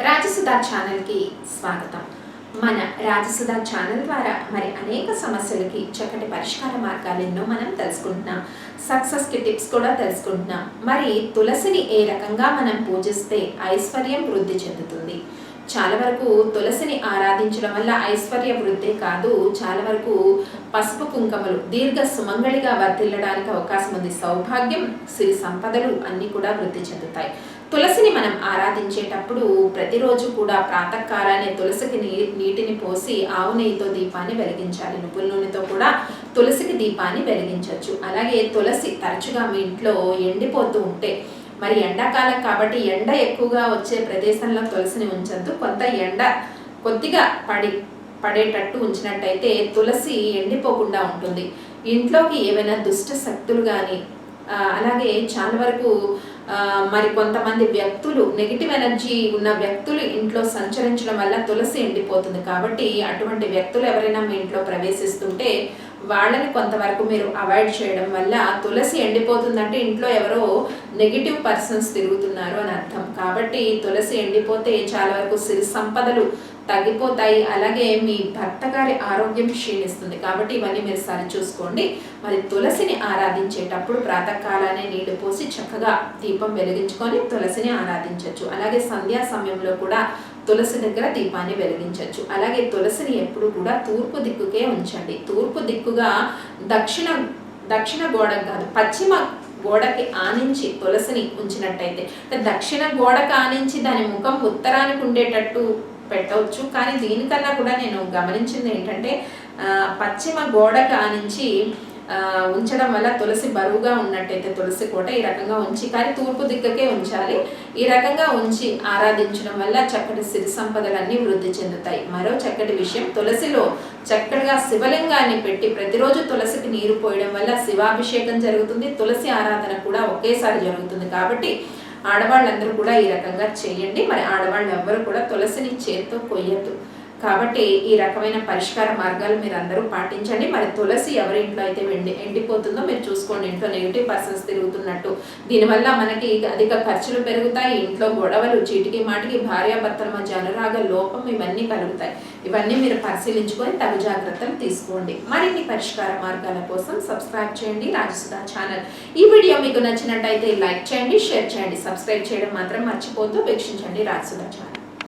రాజసుధా ఛానల్కి స్వాగతం. మన రాజసుధా ఛానల్ ద్వారా మరి అనేక సమస్యలకి చక్కటి పరిష్కార మార్గాలు ఎన్నో మనం తెలుసుకుంటున్నాం. సక్సెస్కి టిప్స్ కూడా తెలుసుకుంటున్నాం. మరి తులసిని ఏ రకంగా మనం పూజిస్తే ఐశ్వర్యం వృద్ధి చెందుతుంది? చాలా వరకు తులసిని ఆరాధించడం వల్ల ఐశ్వర్య వృద్ధి కాదు చాలా వరకు పసుపు కుంకుమలు దీర్ఘ సుమంగళిగా వర్తిల్లడానికి అవకాశం ఉంది. సౌభాగ్యం సిరి సంపదలు అన్నీ కూడా వృద్ధి చెందుతాయి. తులసిని మనం ఆరాధించేటప్పుడు ప్రతిరోజు కూడా ప్రాతకాలానే తులసికి నీటిని పోసి ఆవు నెయ్యితో దీపాన్ని వెలిగించాలి. నువ్వుల నూనెతో కూడా తులసికి దీపాన్ని వెలిగించవచ్చు అలాగే తులసి తరచుగా మీ ఇంట్లో ఎండిపోతూ ఉంటే మరి ఎండాకాలం కాబట్టి ఎండ ఎక్కువగా వచ్చే ప్రదేశంలో తులసిని ఉంచద్దు. కొంత ఎండ కొద్దిగా పడి పడేటట్టు ఉంచినట్టయితే తులసి ఎండిపోకుండా ఉంటుంది. ఇంట్లోకి ఏవైనా దుష్ట శక్తులు కానీ అలాగే చాలా వరకు మరి కొంతమంది వ్యక్తులు నెగిటివ్ ఎనర్జీ ఉన్న వ్యక్తులు ఇంట్లో సంచరించడం వల్ల తులసి ఎండిపోతుంది. కాబట్టి అటువంటి వ్యక్తులు ఎవరైనా మీ ఇంట్లో ప్రవేశిస్తుంటే వాళ్ళని కొంతవరకు మీరు అవాయిడ్ చేయడం వల్ల తులసి ఎండిపోతుందంటే ఇంట్లో ఎవరో నెగిటివ్ పర్సన్స్ తిరుగుతున్నారు అని అర్థం. కాబట్టి తులసి ఎండిపోతే చాలా వరకు సిరి సంపదలు తగ్గిపోతాయి. అలాగే మీ భర్త గారి ఆరోగ్యం క్షీణిస్తుంది. కాబట్టి ఇవన్నీ మీరు సరి చూసుకోండి. మరి తులసిని ఆరాధించేటప్పుడు ప్రాతకాలానే నీళ్ళు పోసి చక్కగా దీపం వెలిగించుకొని తులసిని ఆరాధించవచ్చు అలాగే సంధ్యా సమయంలో కూడా తులసి దగ్గర దీపాన్ని వెలిగించవచ్చు. అలాగే తులసిని ఎప్పుడు కూడా తూర్పు దిక్కుకే ఉంచండి. తూర్పు దిక్కుగా దక్షిణ దక్షిణ గోడ కాదు పశ్చిమ గోడకి ఆనించి తులసిని ఉంచినట్టయితే దక్షిణ గోడకు ఆనించి దాని ముఖం ఉత్తరానికి ఉండేటట్టు పెట్టవచ్చు. కానీ దీనికన్నా కూడా నేను గమనించింది ఏంటంటే పశ్చిమ గోడకు ఆనించి ఉంచడం వల్ల తులసి బరువుగా ఉన్నట్టయితే తులసి కోట ఈ రకంగా ఉంచి కానీ తూర్పు దిక్కకే ఉంచాలి. ఈ రకంగా ఉంచి ఆరాధించడం వల్ల చక్కటి సిరి సంపదలన్నీ వృద్ధి చెందుతాయి. మరో చక్కటి విషయం తులసిలో చక్కగా శివలింగాన్ని పెట్టి ప్రతిరోజు తులసికి నీరు పోయడం వల్ల శివాభిషేకం జరుగుతుంది. తులసి ఆరాధన కూడా ఒకేసారి జరుగుతుంది కాబట్టి ఆడవాళ్ళందరూ కూడా ఈ రకంగా చేయండి. మరి ఆడవాళ్ళు ఎవ్వరు కూడా తులసిని చేత్తో కొయ్యద్దు. కాబట్టి ఈ రకమైన పరిష్కార మార్గాలు మీరు అందరూ పాటించండి. మరి తులసి ఎవరి ఇంట్లో అయితే వెండి ఎండిపోతుందో మీరు చూసుకోండి. ఇంట్లో నెగిటివ్ పర్సన్స్ తిరుగుతున్నట్టు. దీనివల్ల మనకి అధిక ఖర్చులు పెరుగుతాయి. ఇంట్లో గొడవలు చీటికి మాటికి భార్యాభర్తల మధ్య అనురాగ లోపం ఇవన్నీ కలుగుతాయి. ఇవన్నీ మీరు పరిశీలించుకొని తగు జాగ్రత్తలు తీసుకోండి. మరిన్ని పరిష్కార మార్గాల కోసం సబ్స్క్రైబ్ చేయండి రాజసుధా ఛానల్. ఈ వీడియో మీకు నచ్చినట్టయితే లైక్ చేయండి షేర్ చేయండి సబ్స్క్రైబ్ చేయడం మాత్రం మర్చిపోతూ వీక్షించండి రాజసుధా ఛానల్.